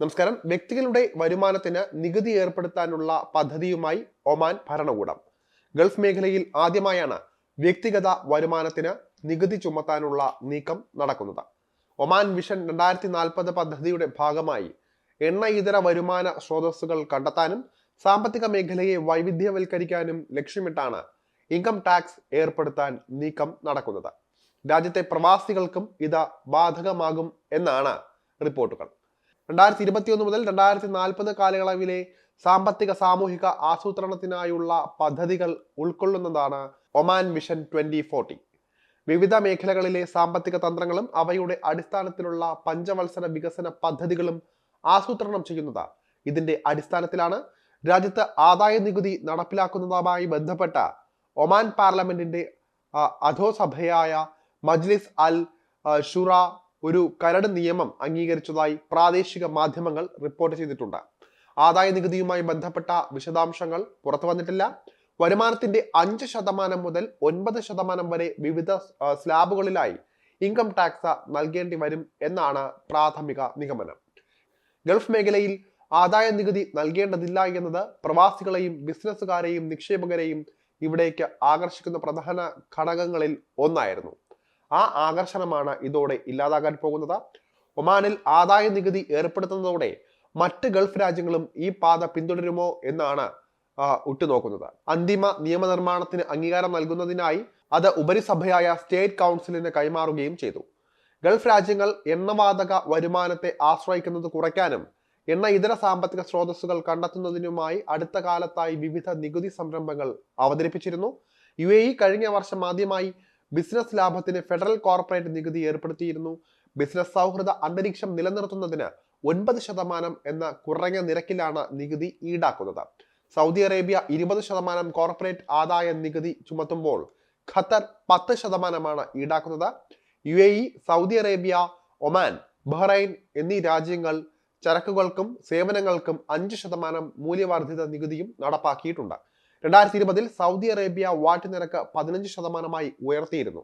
നമസ്കാരം. വ്യക്തികളുടെ വരുമാനത്തിന് നികുതി ഏർപ്പെടുത്താനുള്ള പദ്ധതിയുമായി ഒമാൻ ഭരണകൂടം. ഗൾഫ് മേഖലയിൽ ആദ്യമായാണ് വ്യക്തിഗത വരുമാനത്തിന് നികുതി ചുമത്താനുള്ള നീക്കം നടക്കുന്നത്. ഒമാൻ വിഷൻ രണ്ടായിരത്തി നാൽപ്പത് പദ്ധതിയുടെ ഭാഗമായി എണ്ണ ഇതര വരുമാന സ്രോതസ്സുകൾ കണ്ടെത്താനും സാമ്പത്തിക മേഖലയെ വൈവിധ്യവൽക്കരിക്കാനും ലക്ഷ്യമിട്ടാണ് ഇൻകം ടാക്സ് ഏർപ്പെടുത്താൻ നീക്കം നടക്കുന്നത്. രാജ്യത്തെ പ്രവാസികൾക്കും ഇത് ബാധകമാകും എന്നാണ് റിപ്പോർട്ടുകൾ. രണ്ടായിരത്തി ഇരുപത്തിയൊന്ന് മുതൽ രണ്ടായിരത്തി നാൽപ്പത് കാലയളവിലെ സാമ്പത്തിക സാമൂഹിക ആസൂത്രണത്തിനായുള്ള പദ്ധതികൾ ഉൾക്കൊള്ളുന്നതാണ് ഒമാൻ വിഷൻ ട്വന്റി ഫോർട്ടി. വിവിധ മേഖലകളിലെ സാമ്പത്തിക തന്ത്രങ്ങളും അവയുടെ അടിസ്ഥാനത്തിലുള്ള പഞ്ചവത്സര വികസന പദ്ധതികളും ആസൂത്രണം ചെയ്യുന്നതാണ് ഇതിന്റെ അടിസ്ഥാനത്തിലാണ് രാജ്യത്ത് ആദായ നികുതി നടപ്പിലാക്കുന്നതുമായി ബന്ധപ്പെട്ട ഒമാൻ പാർലമെന്റിന്റെ അധോസഭയായ മജ്ലിസ് അൽ ഷുറ ഒരു കരട് നിയമം അംഗീകരിച്ചതായി പ്രാദേശിക മാധ്യമങ്ങൾ റിപ്പോർട്ട് ചെയ്തിട്ടുണ്ട്. ആദായ നികുതിയുമായി ബന്ധപ്പെട്ട വിശദാംശങ്ങൾ പുറത്തു വന്നിട്ടില്ല. വരുമാനത്തിന്റെ അഞ്ച് ശതമാനം മുതൽ ഒൻപത് ശതമാനം വരെ വിവിധ സ്ലാബുകളിലായി ഇൻകം ടാക്സ് നൽകേണ്ടി വരും എന്നാണ് പ്രാഥമിക നിഗമനം. ഗൾഫ് മേഖലയിൽ ആദായ നികുതി നൽകേണ്ടതില്ല എന്നത് പ്രവാസികളെയും ബിസിനസ്സുകാരെയും നിക്ഷേപകരെയും ഇവിടേക്ക് ആകർഷിക്കുന്ന പ്രധാന ഘടകങ്ങളിൽ ഒന്നായിരുന്നു. ആ ആകർഷണമാണ് ഇതോടെ ഇല്ലാതാകാൻ പോകുന്നത്. ഒമാനിൽ ആദായ നികുതി ഏർപ്പെടുത്തുന്നതോടെ മറ്റ് ഗൾഫ് രാജ്യങ്ങളും ഈ പാത പിന്തുടരുമോ എന്നാണ് ഉറ്റുനോക്കുന്നത്. അന്തിമ നിയമനിർമ്മാണത്തിന് അംഗീകാരം നൽകുന്നതിനായി അത് ഉപരിസഭയായ സ്റ്റേറ്റ് കൗൺസിലിന് കൈമാറുകയും ചെയ്തു. ഗൾഫ് രാജ്യങ്ങൾ എണ്ണവാതക വരുമാനത്തെ ആശ്രയിക്കുന്നത് കുറയ്ക്കാനും എണ്ണ ഇതര സാമ്പത്തിക സ്രോതസ്സുകൾ കണ്ടെത്തുന്നതിനുമായി അടുത്ത കാലത്തായി വിവിധ നികുതി സംരംഭങ്ങൾ അവതരിപ്പിച്ചിരുന്നു. യു കഴിഞ്ഞ വർഷം ആദ്യമായി ബിസിനസ് ലാഭത്തിന് ഫെഡറൽ കോർപ്പറേറ്റ് നികുതി ഏർപ്പെടുത്തിയിരുന്നു. ബിസിനസ് സൗഹൃദ അന്തരീക്ഷം നിലനിർത്തുന്നതിന് ഒൻപത് ശതമാനം എന്ന കുറഞ്ഞ നിരക്കിലാണ് നികുതി ഈടാക്കുന്നത്. സൗദി അറേബ്യ ഇരുപത് ശതമാനം കോർപ്പറേറ്റ് ആദായ നികുതി ചുമത്തുമ്പോൾ ഖത്തർ പത്ത് ശതമാനമാണ് ഈടാക്കുന്നത്. U A E Saudi Arabia Oman Bahrain എന്നീ രാജ്യങ്ങൾ ചരക്കുകൾക്കും സേവനങ്ങൾക്കും അഞ്ച് ശതമാനം മൂല്യവർദ്ധിത നികുതിയും നടപ്പാക്കിയിട്ടുണ്ട്. രണ്ടായിരത്തി ഇരുപതിൽ സൗദി അറേബ്യ വാറ്റ് നിരക്ക് പതിനഞ്ച് ശതമാനമായി ഉയർത്തിയിരുന്നു.